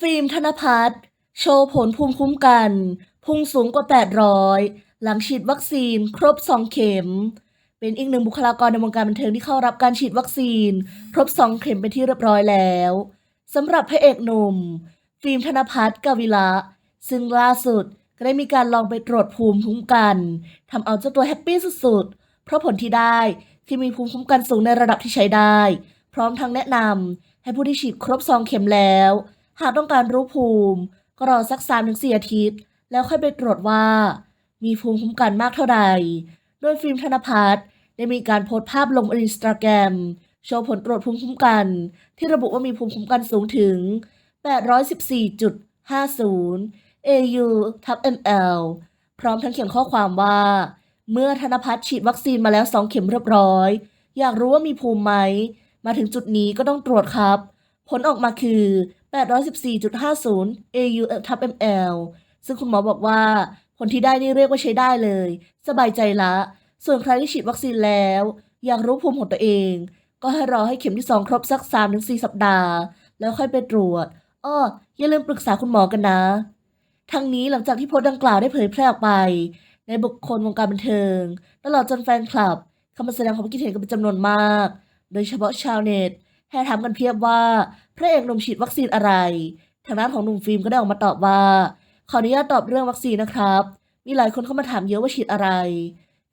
ฟิล์มธนพัฒน์โชว์ผลภูมิคุ้มกัน พุ่งสูงกว่า 800 หลังฉีดวัคซีนครบ 2 เข็ม เป็นอีกหนึ่งบุคลากรในวงการบันเทิงที่เข้ารับการฉีดวัคซีน ครบ 2 เข็มเป็นที่เรียบร้อยแล้วสำหรับพระเอกหนุ่ม ฟิล์มธนพัฒน์กวิละ ซึ่งล่าสุดก็ได้มีการลองไปตรวจภูมิคุ้มกันทำเอาเจ้าตัวแฮปปี้สุดๆ เพราะผลที่ได้ที่มีภูมิคุ้มกันสูงในระดับที่ใช้ได้ พร้อมทั้งแนะนำให้ผู้ที่ฉีดครบ 2 เข็มแล้ว หากต้องการรู้ภูมิ ก็รอสัก3-4อาทิตย์ แล้วค่อยไปตรวจว่า มีภูมิคุ้มกันมากเท่าใดโดยฟิล์มธนพัฒน์ได้มีการโพสต์ภาพลงอินสตาแกรมโชว์ผลตรวจภูมิคุ้มกัน ที่ระบุว่ามีภูมิคุ้มกันสูงถึง 814.50 AU ทับ ml พร้อมทั้งเขียนข้อความว่า เมื่อธนพัฒน์ฉีดวัคซีนมาแล้ว2เข็มเรียบร้อย อยากรู้ว่ามีภูมิไหม มาถึงจุดนี้ก็ต้องตรวจครับ ผลออกมาคือ 814.50 AU ทับ ml ซึ่งคุณหมอบอกว่า ผลที่ได้นี่เรียกว่าใช้ได้เลย สบายใจละ ส่วนใครที่ฉีดวัคซีนแล้ว อยากรู้ภูมิของตัวเอง ก็ให้รอให้เข็มที่ 2 ครบสัก 3-4 สัปดาห์ แล้วค่อยไปตรวจอ้ออย่าลืมปรึกษาคุณหมอกันนะ ทั้งนี้หลังจากที่โพสต์ดังกล่าวได้เผยแพร่ออกไป ในบุคคลวงการบันเทิง ตลอดจนแฟนคลับเข้ามาแสดงความคิดเห็นกันเป็นจำนวนมาก โดยเฉพาะชาวเน็ต แห่ถามกันเพียบว่าพระเอกหนุ่มฉีดวัคซีนอะไร ทางด้านของหนุ่มฟิล์มก็ได้ออกมาตอบว่า ขออนุญาตตอบเรื่องวัคซีนนะครับ มีหลายคนเข้ามาถามเยอะว่าฉีดอะไร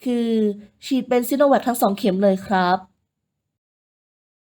คือฉีดเป็นซิโนแวคทั้งสองเข็มเลยครับ